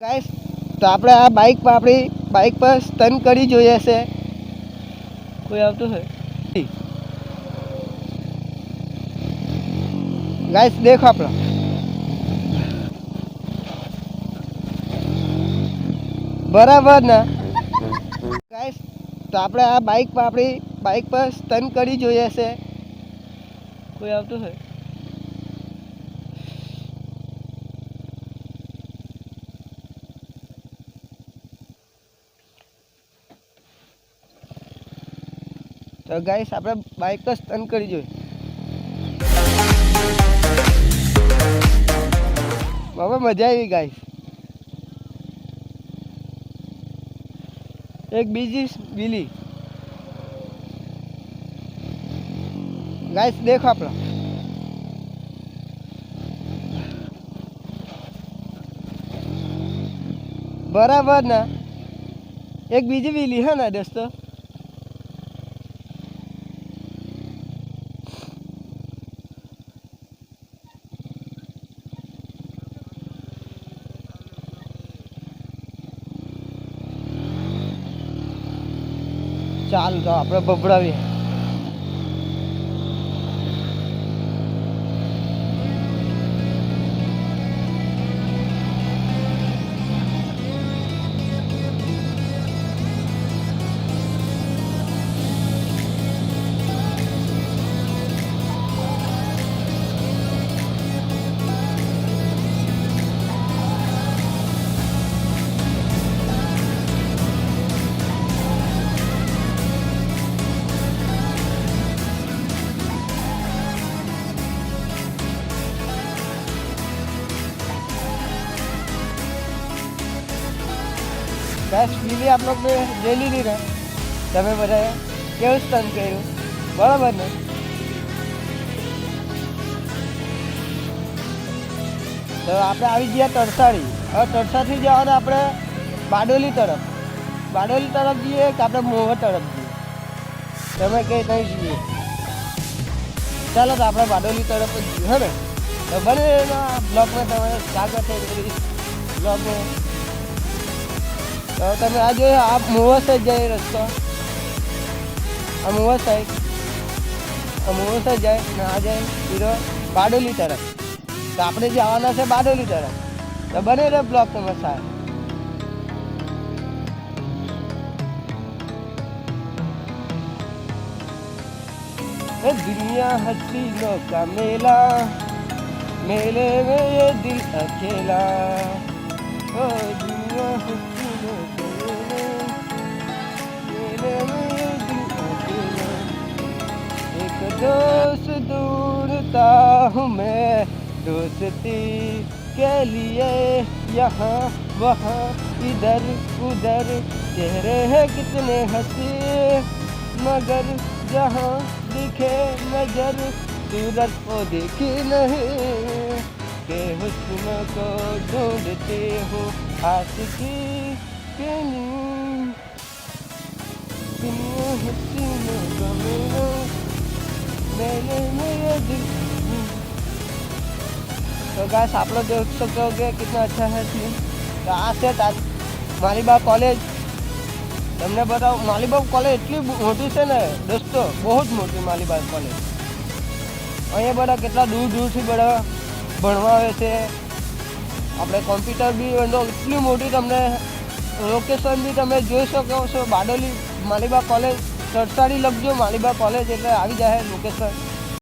Guys તો આપણે આ બાઇક પર આપણી બાઇક પર સ્ટન કરી જોઈએ છે. કોઈ આવતું છે ગાઈસ દેખો આપણો. બરાબર ને? ગાઈસ તો આપણે આ બાઇક પર આપણી બાઇક પર સ્ટન કરી જોઈએ છે. કોઈ આવતું છે તો ગાઈસ આપણે બાઇક જ સ્ટન કરી જોઈએ. બાબા મજા આવી ગાઈસ એક બીજી બીલી. ગાઈસ દેખો આપણો. બરાબર ના? એક બીજી બીલી હે ને, દોસ્તો? ચાલ તો આપણે બસ બીલી આપ લોકોને લઈ લીધી ને તમે બધાએ કેવું સ્ટન કર્યું? બરાબર ને? તો આપણે આવી ગયા તરસાડી હવે તરસાથી જવાના આપણે બારડોલી તરફ. બારડોલી તરફ જઈએ કે આપણે મોહર તરફ જઈએ? તમે કઈ નહીં જઈએ ચાલો તો આપણે બારડોલી તરફ જ જઈએ, હે ને? તો બને એમાં બ્લોગમાં તમે સ્વાગત છે બ્લોગમાં તો તમે આ જોયો આ મોવા સાઈડ જાય રસ્તો આ મોવા સાઈડ આ મોવા સાઈડ જાય ને આ જાય હીરો બારડોલી તરફ તો આપણે જવાના છે બારડોલી તરફ તો બને રહે બ્લોક તમારે સાહેબ ए दुनिया हसीनों का मेला मेले में ये दिल अकेला दोस्त ढूंढता हूँ मैं। दोस्ती के लिए यहाँ, वहाँ, इधर, उधर। चेहरे हैं कितने हँसी, मगर जहाँ दिखे नज़र सूरत को देखी नहीं। के हुस्न को ढूंढते हूँ आशिकी के लिए। हसीनों का मेला तो गाइस आप लोग देख सकते हो कि कितना अच्छा है सीन तो આ છે તા- માલીબાગ કોલેજ તમને બતાવું માલીબાગ કોલેજ એટલી મોટી છે ને દોસ્તો બહુ જ મોટી માલીબાગ કોલેજ અહીંયા બધા કેટલા દૂર દૂરથી બધા ભણવા આવે છે આપણે કોમ્પ્યુટર બી એનો એટલી મોટી તમને લોકેશન બી તમે જોઈ શકો છો બારડોલી માલીબાગ કોલેજ તરસાડી લખજો માલીબાગ કોલેજ એટલે આવી જાય લોકેશન